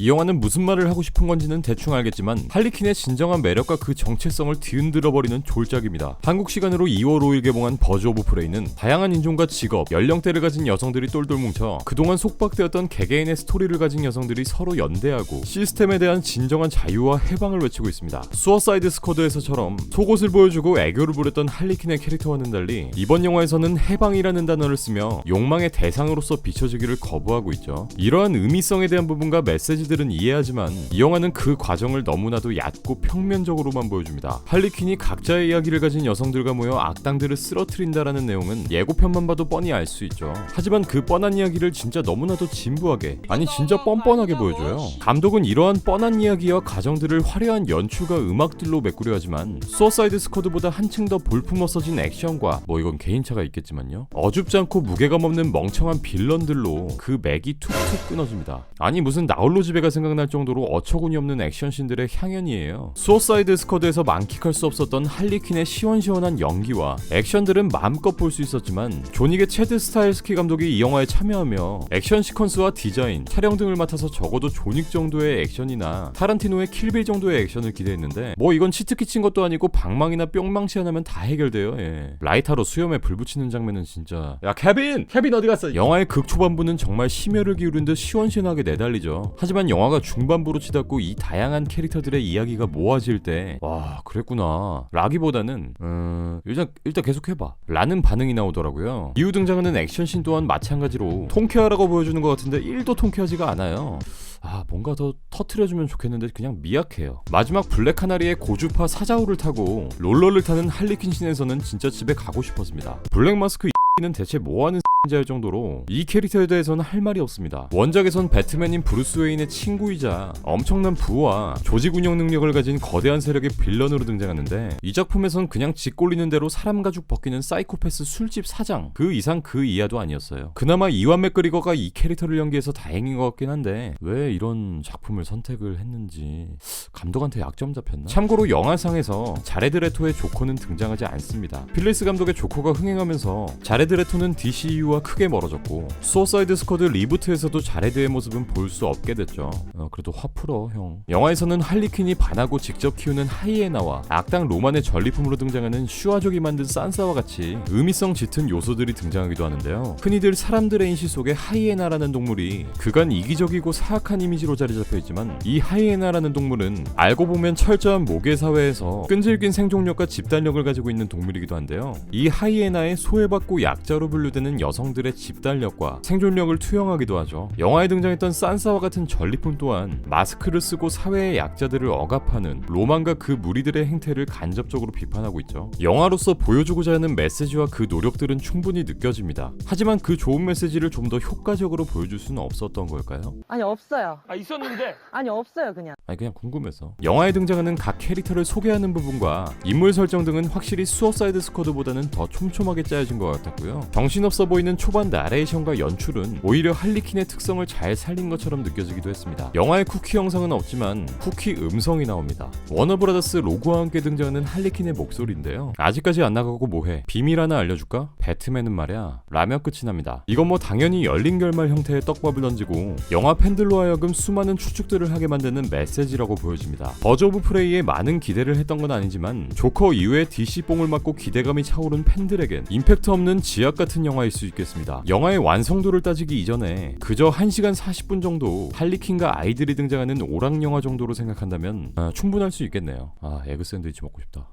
이 영화는 무슨 말을 하고 싶은 건지는 대충 알겠지만 할리퀸의 진정한 매력과 그 정체성을 뒤흔들어버리는 졸작입니다. 한국 시간으로 2월 5일 개봉한 버즈 오브 프레이는 다양한 인종과 직업, 연령대를 가진 여성들이 똘똘 뭉쳐 그동안 속박되었던 개개인의 스토리를 가진 여성들이 서로 연대하고 시스템에 대한 진정한 자유와 해방을 외치고 있습니다. 수어사이드 스쿼드에서처럼 속옷을 보여주고 애교를 부렸던 할리퀸의 캐릭터와는 달리 이번 영화에서는 해방이라는 단어를 쓰며 욕망의 대상으로서 비춰지기를 거부하고 있죠. 이러한 의미성에 대한 부분과 메시지 들은 이해하지만 이 영화는 그 과정을 너무나도 얕고 평면적으로만 보여줍니다. 할리퀸이 각자의 이야기를 가진 여성들과 모여 악당들을 쓰러트린다라는 내용은 예고편만 봐도 뻔히 알 수 있죠. 하지만 그 뻔한 이야기를 진짜 너무나도 진부하게 아니 진짜 뻔뻔하게 보여줘요. 감독은 이러한 뻔한 이야기와 가정들을 화려한 연출과 음악들로 메꾸려 하지만 수어사이드 스쿼드보다 한층 더 볼품없어진 액션과 뭐 이건 개인차가 있겠지만요. 어줍지 않고 무게감 없는 멍청한 빌런들로 그 맥이 툭툭 끊어집니다. 아니 무슨 나홀로 집에 가 생각날 정도로 어처구니 없는 액션씬들의 향연이에요. 수어사이드 스쿼드에서 만끽할 수 없었던 할리퀸의 시원시원한 연기와 액션들은 마음껏 볼 수 있었지만 존윅의 체드 스타일스키 감독이 이 영화에 참여하며 액션 시퀀스와 디자인, 촬영 등을 맡아서 적어도 존윅 정도의 액션이나 타란티노의 킬빌 정도의 액션을 기대했는데 뭐 이건 치트 끼친 것도 아니고 방망이나 뿅망치 하나면 다 해결돼요. 예. 라이터로 수염에 불 붙이는 장면은 진짜 야 케빈! 케빈 어디 갔어? 영화의 극 초반부는 정말 심혈을 기울인 듯 시원시원하게 내달리죠. 하지만 영화가 중반부로 치닫고 이 다양한 캐릭터들의 이야기가 모아질 때 와 그랬구나 라기보다는 음, 일단 일단 계속해봐 라는 반응이 나오더라고요. 이후 등장하는 액션씬 또한 마찬가지로 통쾌하라고 보여주는 것 같은데 1도 통쾌하지가 않아요. 아 뭔가 더 터트려주면 좋겠는데 그냥 미약해요 마지막 블랙 카나리의 고주파 사자우를 타고 롤러를 타는 할리퀸 씬에서는 진짜 집에 가고 싶었습니다 블랙 마스크 는 대체 뭐하는 자일 정도로 이 캐릭터에 대해서는 할 말이 없습니다. 원작에선 배트맨인 브루스 웨인의 친구이자 엄청난 부와 조직 운영 능력을 가진 거대한 세력의 빌런으로 등장하는데 이 작품에선 그냥 짓골리는 대로 사람 가죽 벗기는 사이코패스 술집 사장 그 이상 그 이하도 아니었어요. 그나마 이완 맥그리거가 이 캐릭터를 연기해서 다행인 것 같긴 한데 왜 이런 작품을 선택을 했는지 감독한테 약점 잡혔나? 참고로 영화상에서 자레드 레토의 조커는 등장하지 않습니다. 필리스 감독의 조커가 흥행하면서 자레드 레토는 DCU 와 크게 멀어졌고 수어사이드 스쿼드 리부트에서도 자레드의 모습은 볼 수 없게 됐죠. 어, 그래도 화 풀어 형. 영화에서는 할리퀸이 반하고 직접 키우는 하이에나와 악당 로만의 전리품으로 등장하는 슈아족이 만든 산사와 같이 의미성 짙은 요소들이 등장하기도 하는데요. 흔히들 사람들의 인식 속에 하이에나라는 동물이 그간 이기적이고 사악한 이미지로 자리 잡혀 있지만 이 하이에나라는 동물은 알고 보면 철저한 모계 사회에서 끈질긴 생존력과 집단력을 가지고 있는 동물이기도 한데요. 이 하이에나의 소외받고 약자로 분류되는 여성 들의 집단력과 생존력을 투영하기도 하죠. 영화에 등장했던 산사와 같은 전리품 또한 마스크를 쓰고 사회의 약자들을 억압하는 로만과 그 무리들의 행태를 간접적으로 비판하고 있죠. 영화로서 보여주고자 하는 메시지와 그 노력들은 충분히 느껴집니다. 하지만 그 좋은 메시지를 좀 더 효과적으로 보여줄 수는 없었던 걸까요? 아니 없어요. 아 있었는데 아니 없어요 그냥. 아니 그냥 궁금해서 영화에 등장하는 각 캐릭터를 소개하는 부분과 인물 설정 등은 확실히 수어사이드 스쿼드보다는 더 촘촘하게 짜여진 것 같았고요 정신없어 보이는 초반 나레이션과 연출은 오히려 할리퀸의 특성을 잘 살린 것처럼 느껴지기도 했습니다. 영화의 쿠키 영상은 없지만 쿠키 음성이 나옵니다. 워너브라더스 로고와 함께 등장하는 할리퀸의 목소리인데요. 아직까지 안 나가고 뭐해? 비밀 하나 알려줄까? 배트맨은 말이야. 라면 끝이 납니다. 이건 뭐 당연히 열린 결말 형태의 떡밥을 던지고 영화 팬들로 하여금 수많은 추측들을 하게 만드는 메시지라고 보여집니다. 버즈 오브 프레이에 많은 기대를 했던 건 아니지만 조커 이후에 DC 뽕을 맞고 기대감이 차오른 팬들에겐 임팩트 없는 지약 같은 영화일 수 있 겠습니다. 영화의 완성도를 따지기 이전에 그저 1시간 40분 정도 할리퀸과 아이들이 등장하는 오락 영화 정도로 생각한다면 아, 충분할 수 있겠네요. 아 에그 샌드위치 먹고 싶다.